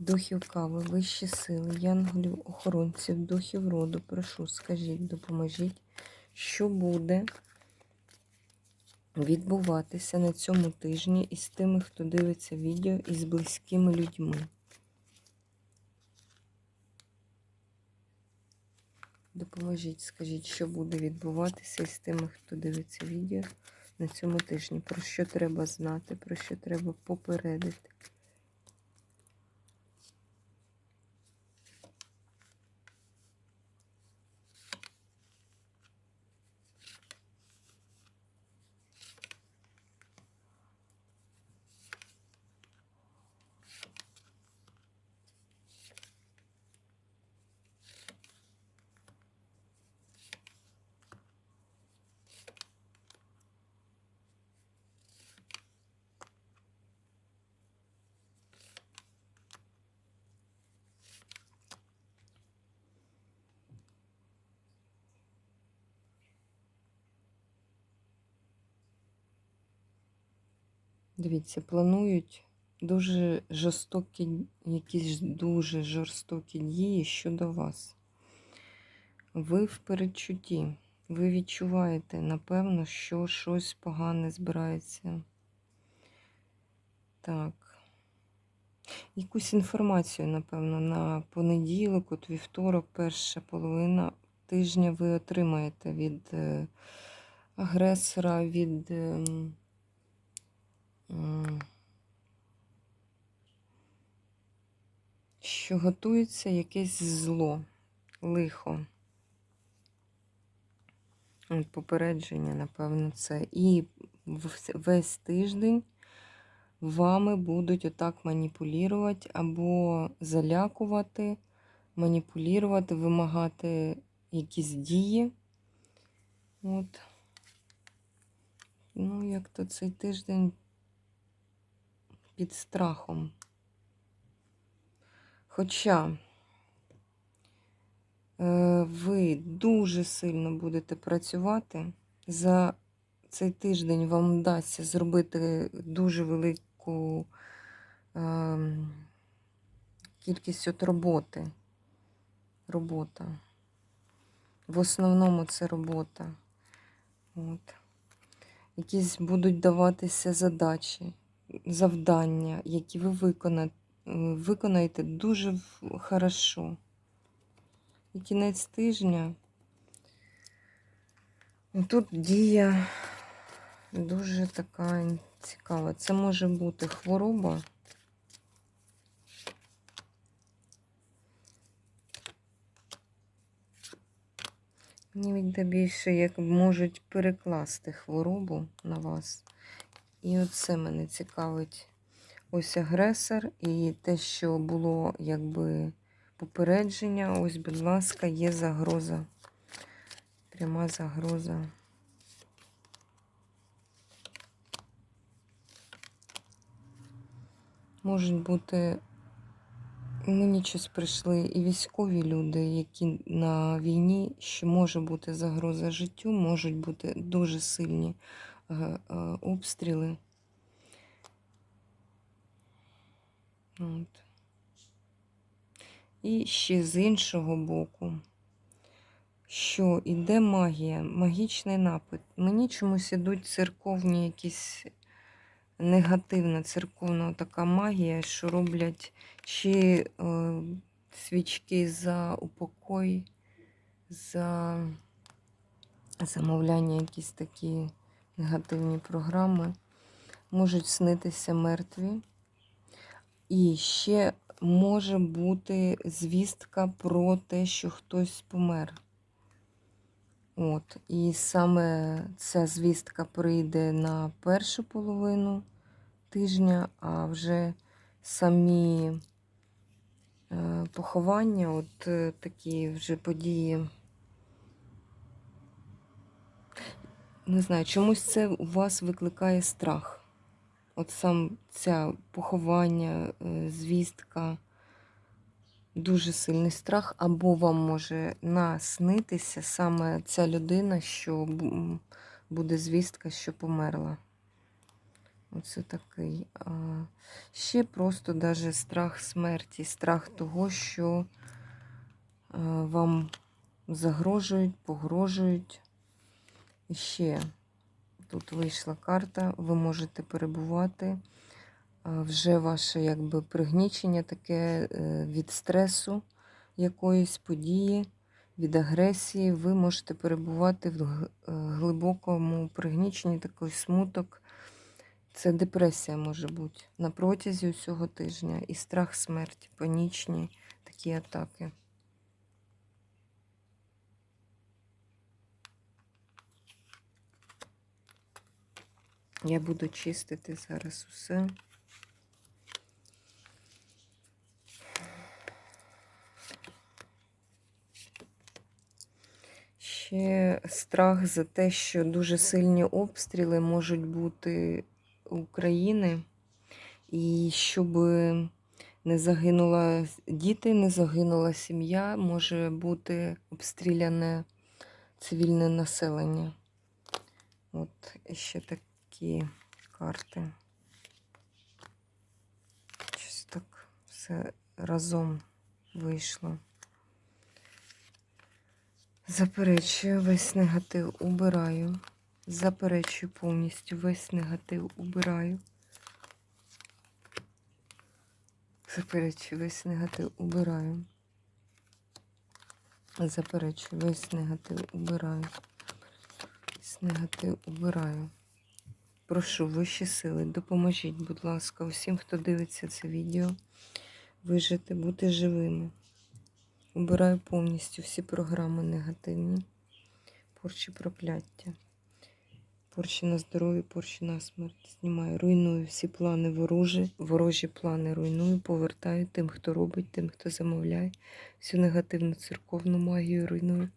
духів кави, вищі сили, янголів, охоронців, духів роду, прошу, скажіть, допоможіть, що буде відбуватися на цьому тижні із тими, хто дивиться відео із близькими людьми. Допоможіть, скажіть, що буде відбуватися із тими, хто дивиться відео на цьому тижні, про що треба знати, про що треба попередити. Дивіться, планують дуже жорстокі, якісь дуже жорстокі дії щодо вас. Ви в передчутті, ви відчуваєте, напевно, що щось погане збирається. Так. Якусь інформацію, напевно, на понеділок, от вівторок, перша половина тижня ви отримаєте від е, агресора, від. Що готується якесь зло, лихо. Попередження, напевно, це. І весь тиждень вами будуть отак маніпулювати або залякувати, маніпулювати, вимагати якісь дії. От. Ну, як то цей тиждень під страхом. Хоча е, ви дуже сильно будете працювати, за цей тиждень вам вдасться зробити дуже велику е, кількість от роботи. Робота. В основному це робота. От. Якісь будуть даватися задачі завдання, які ви виконаєте, виконаєте дуже хорошо. І кінець тижня тут дія дуже така цікава. Це може бути хвороба. Мені йде більше, як можуть перекласти хворобу на вас. І оце мене цікавить ось агресор і те, що було якби попередження. Ось, будь ласка, є загроза. Пряма загроза. Можуть бути, мені щось прийшли і військові люди, які на війні, що може бути загроза життю, можуть бути дуже сильні обстріли. От. І ще з іншого боку, що йде магія, магічний напит. Мені чомусь ідуть церковні якісь негативна церковна така магія, що роблять чи е, свічки за упокой, за замовляння якісь такі негативні програми, можуть снитися мертві. І ще може бути звістка про те, що хтось помер. От, І саме ця звістка прийде на першу половину тижня, а вже самі е, поховання, от е, такі вже події не знаю, чомусь це у вас викликає страх. От сам ця поховання, е, звістка, дуже сильний страх, або вам може наснитися саме ця людина, що буде звістка, що померла. Оце такий. А ще просто даже страх смерті, страх того, що е, вам загрожують, погрожують. Ще тут вийшла карта, ви можете перебувати. Вже ваше якби пригнічення таке е, від стресу якоїсь події, від агресії. Ви можете перебувати в е, глибокому пригніченні, такий смуток. Це депресія може бути на протязі усього тижня і страх смерті, панічні такі атаки. Я буду чистити зараз усе. Ще страх за те, що дуже сильні обстріли можуть бути України, і щоб не загинула діти, не загинула сім'я, може бути обстріляне цивільне населення. От ще такі карти. Щось так все разом вийшло. Заперечую весь негатив, убираю. Заперечую повністю весь негатив, убираю. Заперечую весь негатив, убираю. Заперечую весь негатив, убираю. Весь негатив убираю. Прошу вищі сили, допоможіть, будь ласка, усім, хто дивиться це відео, вижити, бути живими. Убираю повністю всі програми негативні, порчі прокляття, порчі на здоров'я, порчі на смерть. Знімаю, руйную всі плани ворожі, ворожі плани руйную, повертаю тим, хто робить, тим, хто замовляє, всю негативну церковну магію руйную.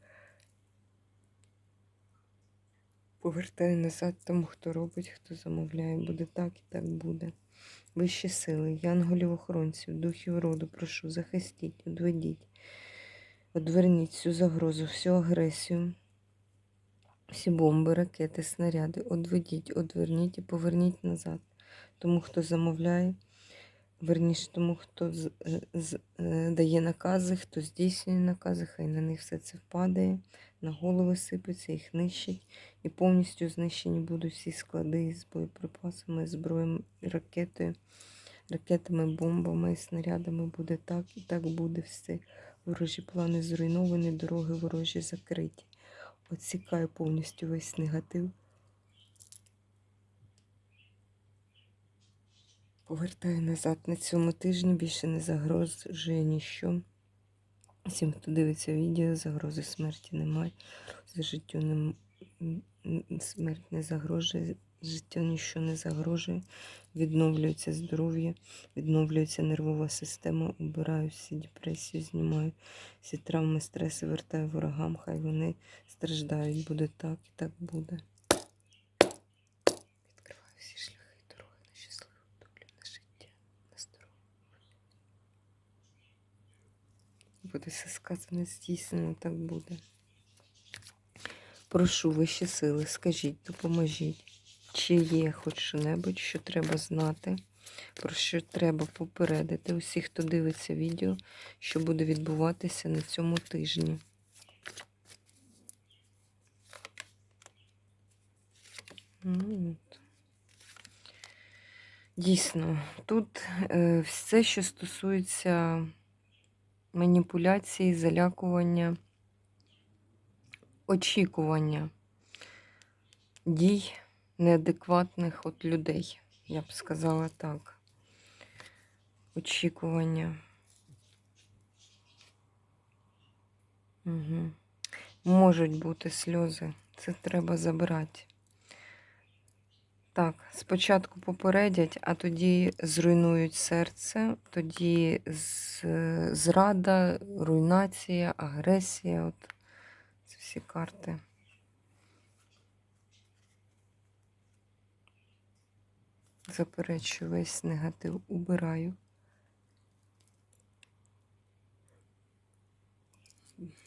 Повертаю назад тому, хто робить, хто замовляє. Буде так і так буде. Вищі сили, янголів охоронців, духів роду, прошу, захистіть, одведіть, одверніть всю загрозу, всю агресію, всі бомби, ракети, снаряди, одведіть, одверніть і поверніть назад. Тому, хто замовляє, верніше тому, хто з, з, е, дає накази, хто здійснює накази, хай на них все це впадає, на голови сипеться, їх нищить. І повністю знищені будуть всі склади з боєприпасами, зброєю, ракетою, ракетами, бомбами снарядами. Буде так і так буде все. Ворожі плани зруйновані, дороги ворожі закриті. Оцікаю повністю весь негатив. Повертаю назад на цьому тижні, більше не загрожує ніщо. Всім, хто дивиться відео, загрози смерті немає. За життю не, м- м- смерть не загрожує, життю нічого не загрожує. Відновлюється здоров'я, відновлюється нервова система, убираю всі депресії, знімаю всі травми, стреси, вертаю ворогам, хай вони страждають. Буде так і так буде. Відкриваю всі шляхи і дороги на щасливу долю, на життя, на здоров'я. Буде все сказане, здійснено, так буде. Прошу вищі сили, скажіть, допоможіть, чи є хоч що-небудь, що треба знати, про що треба попередити усіх, хто дивиться відео, що буде відбуватися на цьому тижні. Ну. Дійсно, тут е, все, що стосується маніпуляції, залякування, очікування дій неадекватних от людей, я б сказала так. Очікування. Угу. Можуть бути сльози, це треба забирати. Так, спочатку попередять, а тоді зруйнують серце, тоді зрада, руйнація, агресія. От всі карти. Заперечую весь негатив, убираю.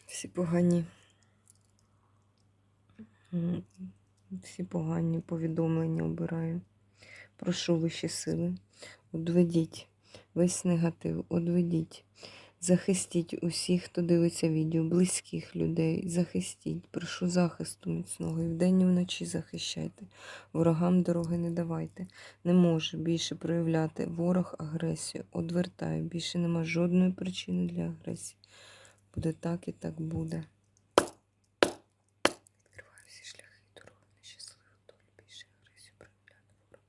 Всі погані. Всі погані повідомлення обираю. Прошу вищі сили. Одведіть весь негатив, одведіть. Захистіть усіх, хто дивиться відео, близьких людей. Захистіть. Прошу захисту міцного. І вдень і вночі захищайте. Ворогам дороги не давайте. Не може більше проявляти ворог агресію. Одвертаю. Більше нема жодної причини для агресії. Буде так і так буде. Відкриваю всі шляхи і дороги нещасливих доль. Більше агресію проявляти ворог.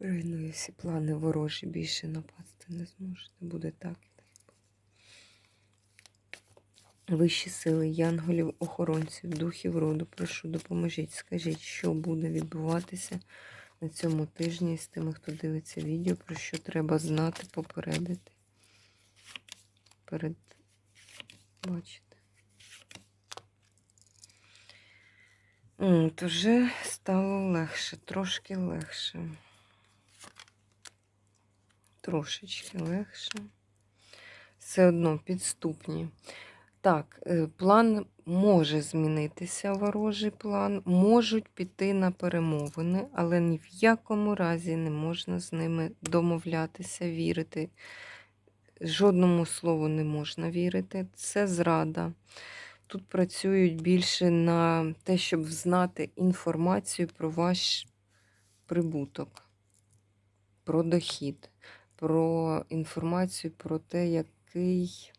Руйную всі плани ворожі, більше напасти не зможете. Буде так. Вищі сили, янголів, охоронців, духів роду, прошу, допоможіть. Скажіть, що буде відбуватися на цьому тижні з тими, хто дивиться відео, про що треба знати, попередити. Перед... Бачите. От, вже стало легше, трошки легше. Трошечки легше. Все одно підступні. Так, е, план може змінитися, ворожий план, можуть піти на перемовини, але ні в якому разі не можна з ними домовлятися, вірити. Жодному слову не можна вірити. Це зрада. Тут працюють більше на те, щоб знати інформацію про ваш прибуток, про дохід, про інформацію про те, який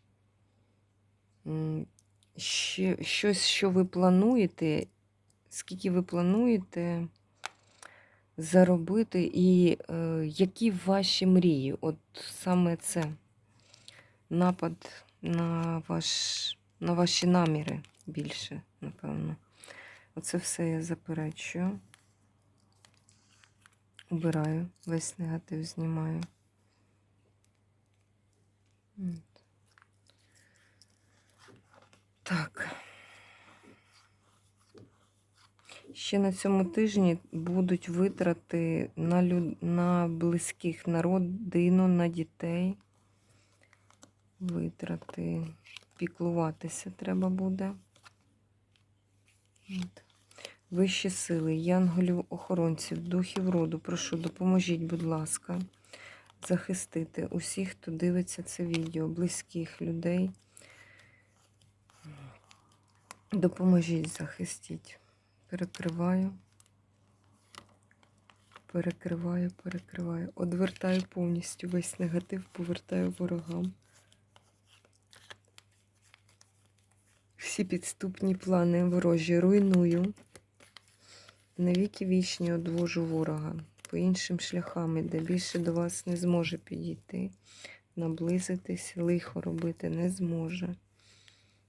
щось, що ви плануєте, скільки ви плануєте заробити, і е, які ваші мрії. От саме це напад на, ваш, на ваші наміри більше, напевно. Оце все я заперечую. Убираю, весь негатив знімаю. Так. Ще на цьому тижні будуть витрати на, люд... на близьких, на родину, на дітей. Витрати. Піклуватися треба буде. От. Вищі сили, янголів, охоронців, духів роду, прошу, допоможіть, будь ласка, захистити усіх, хто дивиться це відео, близьких людей. Допоможіть, захистіть. Перекриваю. Перекриваю, перекриваю. Одвертаю повністю весь негатив, повертаю ворогам. Всі підступні плани ворожі руйную. Навіки вічні одвожу ворога. По іншим шляхам іде. Більше до вас не зможе підійти, наблизитись, лихо робити не зможе.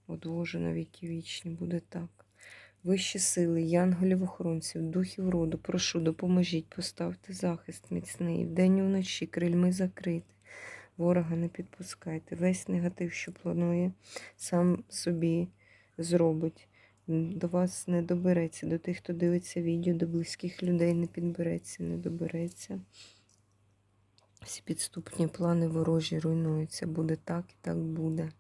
Одвожу навіки вічні, буде так. Вищі сили, янголів охоронців, духів роду, прошу, допоможіть, поставте захист міцний, вдень і вночі, крильми закрити. Ворога не підпускайте. Весь негатив, що планує, сам собі зробить. До вас не добереться, до тих, хто дивиться відео, до близьких людей не підбереться, не добереться. Всі підступні плани ворожі руйнуються. Буде так і так буде.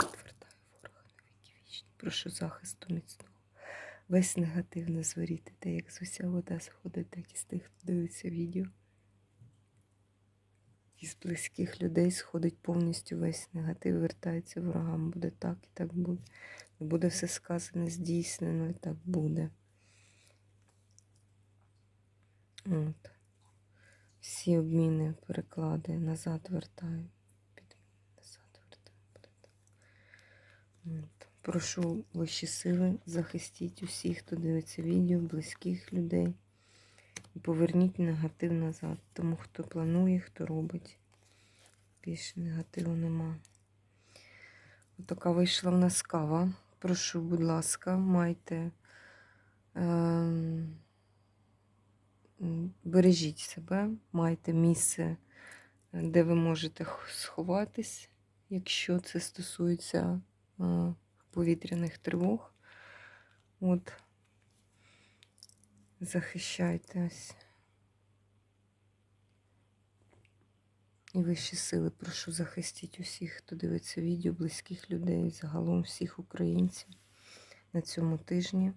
Відвертаю ворога на віки вічні. Прошу захисту міцного. Весь негатив не зворіти, як з уся вода сходить, так і з тих, хто дивиться відео. Із близьких людей сходить повністю весь негатив, вертається ворогам. Буде так і так буде. Буде все сказане, здійснено і так буде. От. Всі обміни, переклади назад вертаю. Назад вертаю. От. Прошу вищі сили, захистіть усіх, хто дивиться відео, близьких людей. І поверніть негатив назад. Тому хто планує, хто робить. Більше негативу нема. Отака вийшла в нас кава. Прошу, будь ласка, майте. Ем, бережіть себе, майте місце, де ви можете сховатись, якщо це стосується е, повітряних тривог. От, захищайтесь. І вищі сили, прошу захистіть усіх, хто дивиться відео, близьких людей, загалом всіх українців на цьому тижні.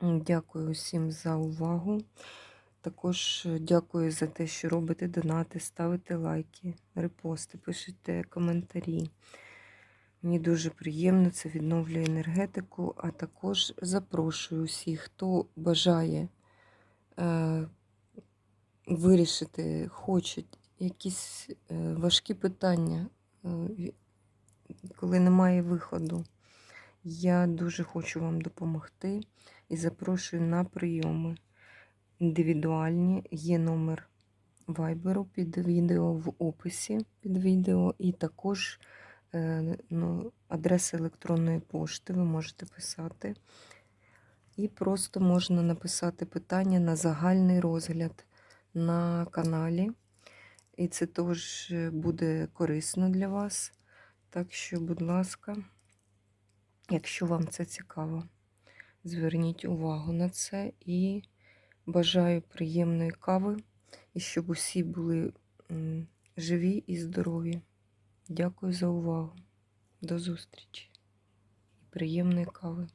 Дякую усім за увагу. Також е, дякую за те, що робите донати, ставите лайки, репости, пишете коментарі. Мені дуже приємно, це відновлює енергетику, а також запрошую усіх, хто бажає е, вирішити, хоче якісь е, важкі питання, е, коли немає виходу. Я дуже хочу вам допомогти і запрошую на прийоми індивідуальні. Є номер вайберу під відео в описі під відео, і також ну, адреса електронної пошти. Ви можете писати. І просто можна написати питання на загальний розгляд на каналі. І це теж буде корисно для вас. Так що, будь ласка, якщо вам це цікаво, зверніть увагу на це і бажаю приємної кави і щоб усі були живі і здорові. Дякую за увагу. До зустрічі і приємної кави.